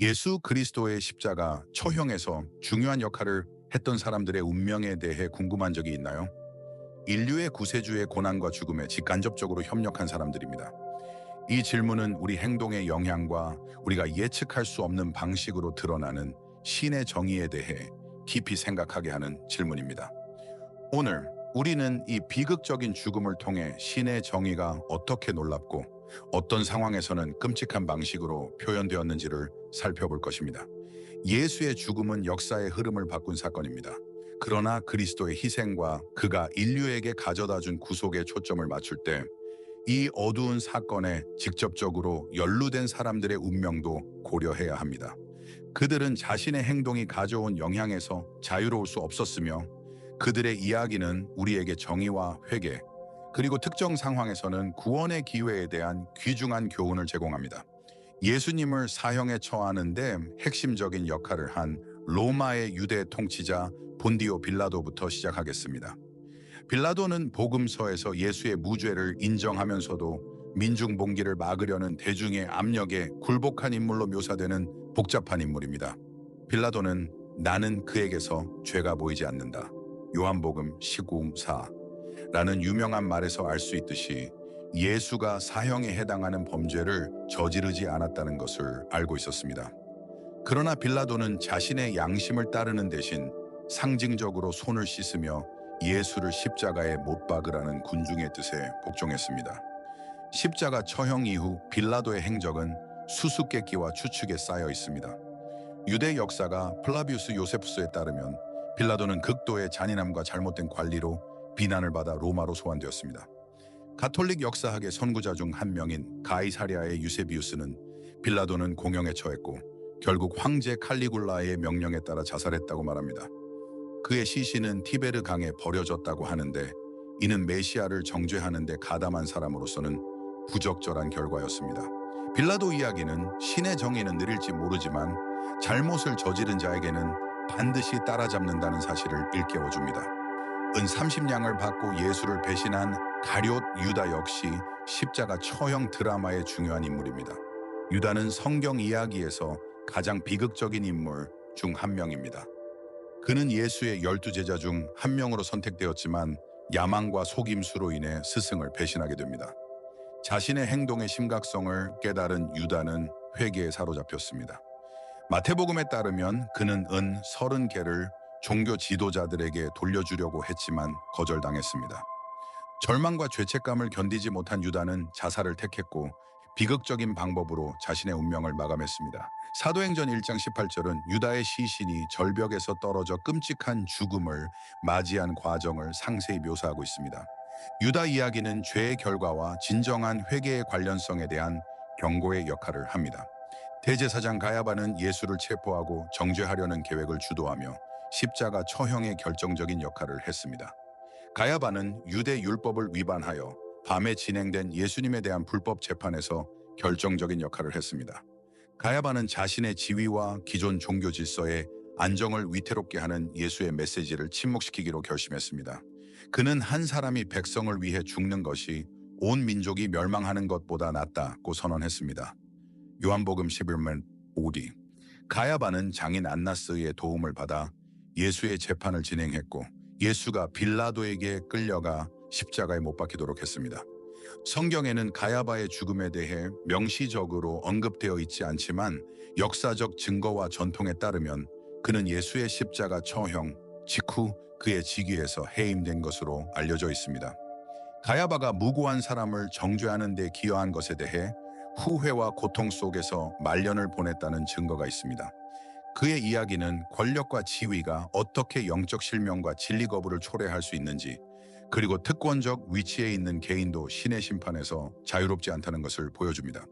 예수 그리스도의 십자가 처형에서 중요한 역할을 했던 사람들의 운명에 대해 궁금한 적이 있나요? 인류의 구세주의 고난과 죽음에 직간접적으로 협력한 사람들입니다. 이 질문은 우리 행동의 영향과 우리가 예측할 수 없는 방식으로 드러나는 신의 정의에 대해 깊이 생각하게 하는 질문입니다. 오늘 우리는 이 비극적인 죽음을 통해 신의 정의가 어떻게 놀랍고 어떤 상황에서는 끔찍한 방식으로 표현되었는지를 살펴볼 것입니다. 예수의 죽음은 역사의 흐름을 바꾼 사건입니다. 그러나 그리스도의 희생과 그가 인류에게 가져다 준 구속에 초점을 맞출 때 이 어두운 사건에 직접적으로 연루된 사람들의 운명도 고려해야 합니다. 그들은 자신의 행동이 가져온 영향에서 자유로울 수 없었으며 그들의 이야기는 우리에게 정의와 회개, 그리고 특정 상황에서는 구원의 기회에 대한 귀중한 교훈을 제공합니다. 예수님을 사형에 처하는데 핵심적인 역할을 한 로마의 유대 통치자 본디오 빌라도부터 시작하겠습니다. 빌라도는 복음서에서 예수의 무죄를 인정하면서도 민중 봉기를 막으려는 대중의 압력에 굴복한 인물로 묘사되는 복잡한 인물입니다. 빌라도는 나는 그에게서 죄가 보이지 않는다. 요한복음 19사 라는 유명한 말에서 알 수 있듯이 예수가 사형에 해당하는 범죄를 저지르지 않았다는 것을 알고 있었습니다. 그러나 빌라도는 자신의 양심을 따르는 대신 상징적으로 손을 씻으며 예수를 십자가에 못 박으라는 군중의 뜻에 복종했습니다. 십자가 처형 이후 빌라도의 행적은 수수께끼와 추측에 쌓여 있습니다. 유대 역사가 플라비우스 요세푸스에 따르면 빌라도는 극도의 잔인함과 잘못된 관리로 비난을 받아 로마로 소환되었습니다. 가톨릭 역사학의 선구자 중 한 명인 가이사리아의 유세비우스는 빌라도는 공영에 처했고 결국 황제 칼리굴라의 명령에 따라 자살했다고 말합니다. 그의 시신은 티베르 강에 버려졌다고 하는데 이는 메시아를 정죄하는 데 가담한 사람으로서는 부적절한 결과였습니다. 빌라도 이야기는 신의 정의는 느릴지 모르지만 잘못을 저지른 자에게는 반드시 따라잡는다는 사실을 일깨워줍니다. 은 30냥을 받고 예수를 배신한 가룟 유다 역시 십자가 처형 드라마의 중요한 인물입니다. 유다는 성경 이야기에서 가장 비극적인 인물 중 한 명입니다. 그는 예수의 열두 제자 중 한 명으로 선택되었지만 야망과 속임수로 인해 스승을 배신하게 됩니다. 자신의 행동의 심각성을 깨달은 유다는 회개에 사로잡혔습니다. 마태복음에 따르면 그는 은 서른 개를 종교 지도자들에게 돌려주려고 했지만 거절당했습니다. 절망과 죄책감을 견디지 못한 유다는 자살을 택했고 비극적인 방법으로 자신의 운명을 마감했습니다. 사도행전 1장 18절은 유다의 시신이 절벽에서 떨어져 끔찍한 죽음을 맞이한 과정을 상세히 묘사하고 있습니다. 유다 이야기는 죄의 결과와 진정한 회개의 관련성에 대한 경고의 역할을 합니다. 대제사장 가야바는 예수를 체포하고 정죄하려는 계획을 주도하며 십자가 처형의 결정적인 역할을 했습니다. 가야바는 유대 율법을 위반하여 밤에 진행된 예수님에 대한 불법 재판에서 결정적인 역할을 했습니다. 가야바는 자신의 지위와 기존 종교 질서에 안정을 위태롭게 하는 예수의 메시지를 침묵시키기로 결심했습니다. 그는 한 사람이 백성을 위해 죽는 것이 온 민족이 멸망하는 것보다 낫다고 선언했습니다. 요한복음 11면 5디 가야바는 장인 안나스의 도움을 받아 예수의 재판을 진행했고 예수가 빌라도에게 끌려가 십자가에 못 박히도록 했습니다. 성경에는 가야바의 죽음에 대해 명시적으로 언급되어 있지 않지만 역사적 증거와 전통에 따르면 그는 예수의 십자가 처형 직후 그의 직위에서 해임된 것으로 알려져 있습니다. 가야바가 무고한 사람을 정죄하는 데 기여한 것에 대해 후회와 고통 속에서 말년을 보냈다는 증거가 있습니다. 그의 이야기는 권력과 지위가 어떻게 영적 실명과 진리 거부를 초래할 수 있는지 그리고 특권적 위치에 있는 개인도 신의 심판에서 자유롭지 않다는 것을 보여줍니다.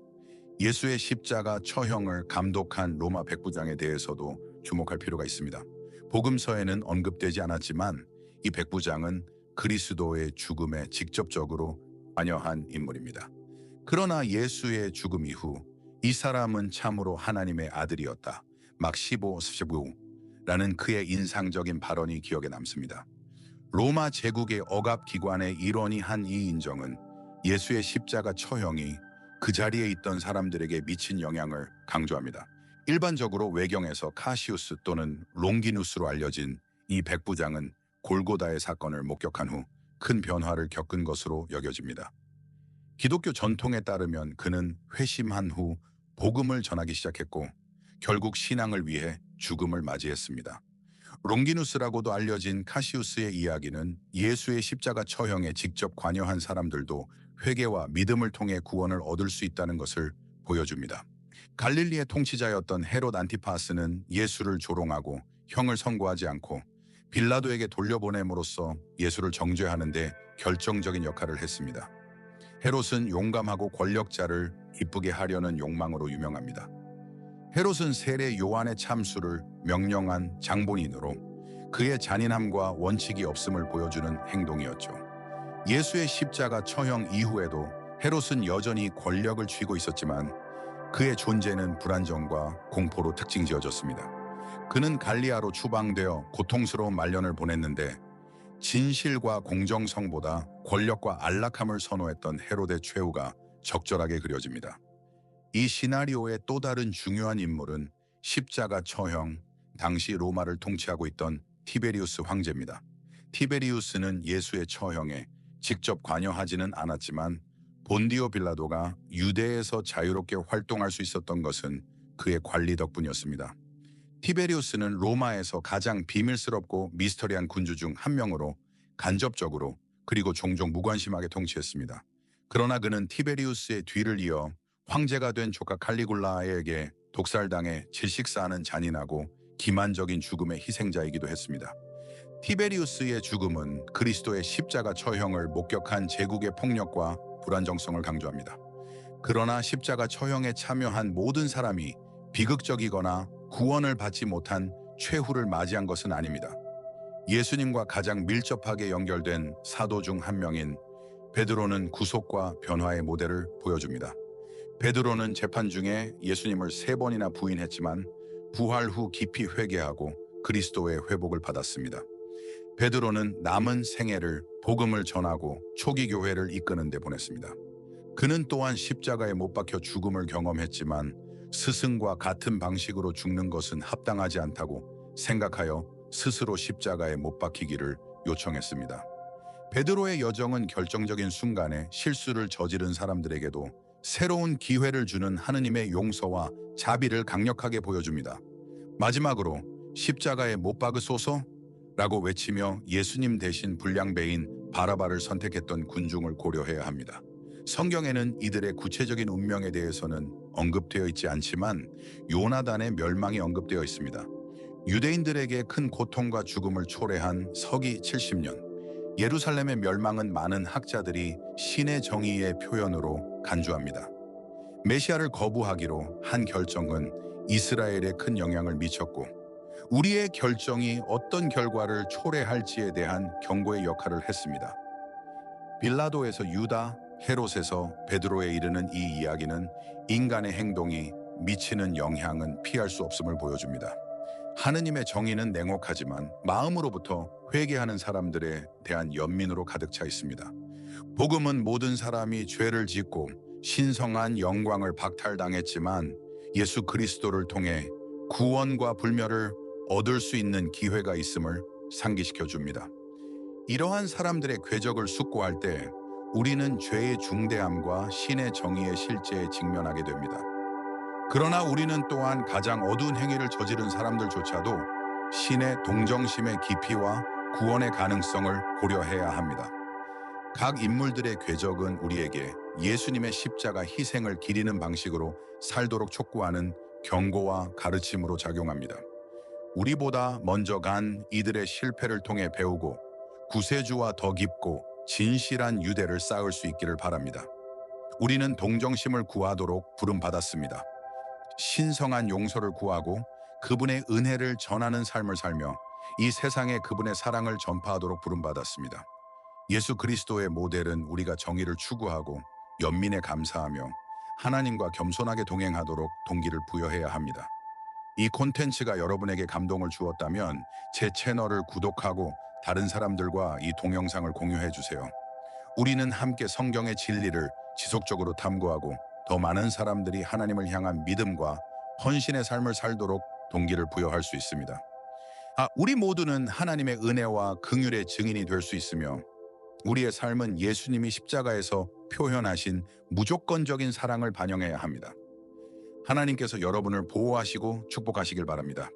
예수의 십자가 처형을 감독한 로마 백부장에 대해서도 주목할 필요가 있습니다. 복음서에는 언급되지 않았지만 이 백부장은 그리스도의 죽음에 직접적으로 관여한 인물입니다. 그러나 예수의 죽음 이후 이 사람은 참으로 하나님의 아들이었다. 막 15, 15라는 그의 인상적인 발언이 기억에 남습니다. 로마 제국의 억압기관의 일원이 한 이 인정은 예수의 십자가 처형이 그 자리에 있던 사람들에게 미친 영향을 강조합니다. 일반적으로 외경에서 카시우스 또는 롱기누스로 알려진 이 백부장은 골고다의 사건을 목격한 후 큰 변화를 겪은 것으로 여겨집니다. 기독교 전통에 따르면 그는 회심한 후 복음을 전하기 시작했고 결국 신앙을 위해 죽음을 맞이했습니다. 롱기누스라고도 알려진 카시우스의 이야기는 예수의 십자가 처형에 직접 관여한 사람들도 회개와 믿음을 통해 구원을 얻을 수 있다는 것을 보여줍니다. 갈릴리의 통치자였던 헤롯 안티파스는 예수를 조롱하고 형을 선고하지 않고 빌라도에게 돌려보냄으로써 예수를 정죄하는데 결정적인 역할을 했습니다. 헤롯은 용감하고 권력자를 이쁘게 하려는 욕망으로 유명합니다. 헤롯은 세례 요한의 참수를 명령한 장본인으로 그의 잔인함과 원칙이 없음을 보여주는 행동이었죠. 예수의 십자가 처형 이후에도 헤롯은 여전히 권력을 쥐고 있었지만 그의 존재는 불안정과 공포로 특징 지어졌습니다. 그는 갈리아로 추방되어 고통스러운 말년을 보냈는데 진실과 공정성보다 권력과 안락함을 선호했던 헤롯의 최후가 적절하게 그려집니다. 이 시나리오의 또 다른 중요한 인물은 십자가 처형, 당시 로마를 통치하고 있던 티베리우스 황제입니다. 티베리우스는 예수의 처형에 직접 관여하지는 않았지만 본디오 빌라도가 유대에서 자유롭게 활동할 수 있었던 것은 그의 관리 덕분이었습니다. 티베리우스는 로마에서 가장 비밀스럽고 미스터리한 군주 중 한 명으로 간접적으로 그리고 종종 무관심하게 통치했습니다. 그러나 그는 티베리우스의 뒤를 이어 황제가 된 조카 칼리굴라에게 독살당해 질식사하는 잔인하고 기만적인 죽음의 희생자이기도 했습니다. 티베리우스의 죽음은 그리스도의 십자가 처형을 목격한 제국의 폭력과 불안정성을 강조합니다. 그러나 십자가 처형에 참여한 모든 사람이 비극적이거나 구원을 받지 못한 최후를 맞이한 것은 아닙니다. 예수님과 가장 밀접하게 연결된 사도 중 한 명인 베드로는 구속과 변화의 모델을 보여줍니다. 베드로는 재판 중에 예수님을 세 번이나 부인했지만 부활 후 깊이 회개하고 그리스도의 회복을 받았습니다. 베드로는 남은 생애를 복음을 전하고 초기 교회를 이끄는 데 보냈습니다. 그는 또한 십자가에 못 박혀 죽음을 경험했지만 스승과 같은 방식으로 죽는 것은 합당하지 않다고 생각하여 스스로 십자가에 못 박히기를 요청했습니다. 베드로의 여정은 결정적인 순간에 실수를 저지른 사람들에게도 새로운 기회를 주는 하느님의 용서와 자비를 강력하게 보여줍니다. 마지막으로 십자가에 못 박으소서 라고 외치며 예수님 대신 불량배인 바라바를 선택했던 군중을 고려해야 합니다. 성경에는 이들의 구체적인 운명에 대해서는 언급되어 있지 않지만 요나단의 멸망이 언급되어 있습니다. 유대인들에게 큰 고통과 죽음을 초래한 서기 70년 예루살렘의 멸망은 많은 학자들이 신의 정의의 표현으로 간주합니다. 메시아를 거부하기로 한 결정은 이스라엘에 큰 영향을 미쳤고 우리의 결정이 어떤 결과를 초래할지에 대한 경고의 역할을 했습니다. 빌라도에서 유다, 헤롯에서 베드로에 이르는 이 이야기는 인간의 행동이 미치는 영향은 피할 수 없음을 보여줍니다. 하느님의 정의는 냉혹하지만 마음으로부터 회개하는 사람들에 대한 연민으로 가득 차 있습니다. 복음은 모든 사람이 죄를 짓고 신성한 영광을 박탈당했지만 예수 그리스도를 통해 구원과 불멸을 얻을 수 있는 기회가 있음을 상기시켜 줍니다. 이러한 사람들의 궤적을 숙고할 때 우리는 죄의 중대함과 신의 정의의 실제에 직면하게 됩니다. 그러나 우리는 또한 가장 어두운 행위를 저지른 사람들조차도 신의 동정심의 깊이와 구원의 가능성을 고려해야 합니다. 각 인물들의 궤적은 우리에게 예수님의 십자가 희생을 기리는 방식으로 살도록 촉구하는 경고와 가르침으로 작용합니다. 우리보다 먼저 간 이들의 실패를 통해 배우고 구세주와 더 깊고 진실한 유대를 쌓을 수 있기를 바랍니다. 우리는 동정심을 구하도록 부름받았습니다. 신성한 용서를 구하고 그분의 은혜를 전하는 삶을 살며 이 세상에 그분의 사랑을 전파하도록 부름받았습니다. 예수 그리스도의 모델은 우리가 정의를 추구하고 연민에 감사하며 하나님과 겸손하게 동행하도록 동기를 부여해야 합니다. 이 콘텐츠가 여러분에게 감동을 주었다면 제 채널을 구독하고 다른 사람들과 이 동영상을 공유해 주세요. 우리는 함께 성경의 진리를 지속적으로 탐구하고 더 많은 사람들이 하나님을 향한 믿음과 헌신의 삶을 살도록 동기를 부여할 수 있습니다. 아, 우리 모두는 하나님의 은혜와 긍휼의 증인이 될 수 있으며 우리의 삶은 예수님이 십자가에서 표현하신 무조건적인 사랑을 반영해야 합니다. 하나님께서 여러분을 보호하시고 축복하시길 바랍니다.